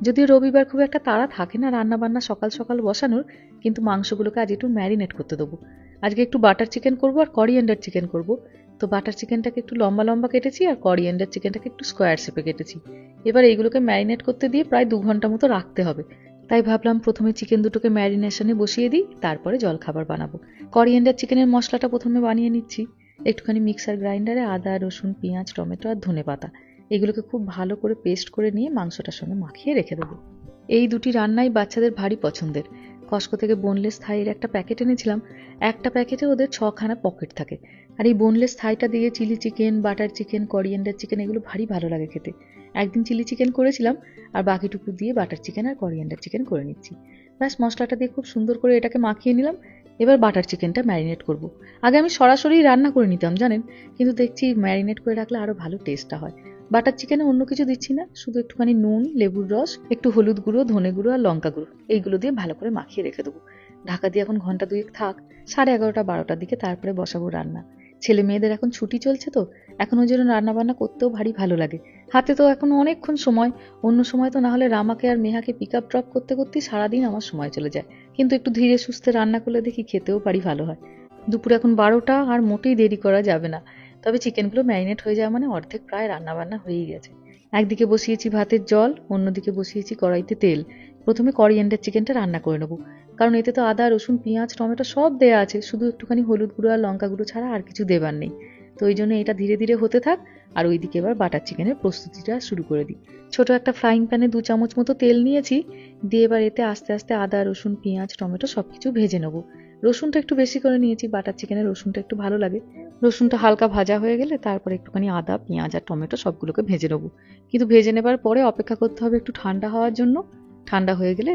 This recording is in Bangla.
যদিও রবিবার খুব একটা তাড়া থাকে না রান্না বান্না সকাল সকাল বসানোর, কিন্তু মাংসগুলোকে আজ একটু ম্যারিনেট করতে দেবো। আজকে একটু বাটার চিকেন করব আর করিয়েন্ডার চিকেন করব। তো বাটার চিকেনটাকে একটু লম্বা লম্বা কেটেছি আর করিয়েন্ডার চিকেনটাকে একটু স্কোয়ার শেপে কেটেছি। এবার এইগুলোকে ম্যারিনেট করতে দিয়ে প্রায় দু ঘণ্টা মতো রাখতে হবে। তাই ভাবলাম প্রথমে চিকেন দুটোকে ম্যারিনেশনে বসিয়ে দিই, তারপরে জলখাবার বানাবো। করিয়েন্ডার চিকেনের মশলাটা প্রথমে বানিয়ে নিচ্ছি। একটুখানি মিক্সার গ্রাইন্ডারে আদা, রসুন, পেঁয়াজ, টমেটো আর ধনে পাতা এগুলোকে খুব ভালো করে পেস্ট করে নিয়ে মাংসটার সঙ্গে মাখিয়ে রেখে দেবো। এই দুটি রান্নাই বাচ্চাদের ভারী পছন্দের। কস্কো থেকে বোনলেস থাইয়ের একটা প্যাকেট এনেছিলাম। একটা প্যাকেটে ওদের ছখানা পকেট থাকে। আর এই বোনলেস থাইটা দিয়ে chilli chicken butter chicken coriander chicken এগুলো ভারী ভালো লাগে খেতে। একদিন চিলি চিকেন করেছিলাম, আর বাকিটুকু দিয়ে বাটার চিকেন আর করিয়েন্ডার চিকেন করে নিচ্ছি। ব্যাস, মশলাটা দিয়ে খুব সুন্দর করে এটাকে মাখিয়ে নিলাম। এবার বাটার চিকেনটা ম্যারিনেট করব। আগে আমি সরাসরি রান্না করে নিতাম, জানেন? কিন্তু দেখছি ম্যারিনেট করে রাখলে আরও ভালো টেস্টটা হয়। বাটার চিকেনে অন্য কিছু দিচ্ছি না, শুধু একটুখানি নুন, লেবুর রস, একটু হলুদ গুঁড়ো, ধনে গুঁড়ো আর লঙ্কা গুঁড়ো। এইগুলো দিয়ে ভালো করে মাখিয়ে রেখে দেবো। ঢাকা দিয়ে এখন ঘণ্টা দুয়েক থাক, সাড়ে এগারোটা বারোটার দিকে তারপরে বসাবো রান্না। ছেলে মেয়েদের এখন ছুটি চলছে তো এখন ওই জন্য রান্না বান্না করতেও ভারী ভালো লাগে। হাতে তো এখন অনেকক্ষণ সময়, অন্য সময় তো না হলে রামাকে আর মেহাকে পিক আপ ড্রপ করতে করতেই সারাদিন আমার সময় চলে যায়। কিন্তু একটু ধীরে সুস্থে রান্না করলে দেখি খেতেও পারি ভালো হয়। দুপুরে এখন বারোটা আর মোটেই দেরি করা যাবে না। তবে চিকেনগুলো ম্যারিনেট হয়ে যাওয়া মানে অর্ধেক প্রায় রান্না বান্না হয়েই গেছে। একদিকে বসিয়েছি ভাতের জল, অন্যদিকে বসিয়েছি কড়াইতে তেল। প্রথমে করিয়েন্ডার চিকেনটা রান্না করে নেব। কারণ এতে তো আদা, রসুন, পেঁয়াজ, টমেটো সব দেয়া আছে। শুধু একটুখানি হলুদ গুঁড়ো আর লঙ্কা গুঁড়ো ছাড়া আর কিছু দেবার নেই। তো ওই জন্য এটা ধীরে ধীরে হতে থাক। আর ওইদিকে এবার বাটার চিকেনের প্রস্তুতিটা শুরু করে দিই। ছোট একটা ফ্রাইং প্যানে দু চামচ মতো তেল নিয়েছি। দিয়ে এবার এতে আস্তে আস্তে আদা, রসুন, পেঁয়াজ, টমেটো সব কিছু ভেজে নেব। রসুনটা একটু বেশি করে নিয়েছি, বাটার চিকেনের রসুনটা একটু ভালো লাগে। রসুনটা হালকা ভাজা হয়ে গেলে তারপরে একটুখানি আদা, পেঁয়াজ আর টমেটো সবগুলোকে ভেজে নেব। কিন্তু ভেজে নেবার পরে অপেক্ষা করতে হবে একটু ঠান্ডা হওয়ার জন্য। ঠান্ডা হয়ে গেলে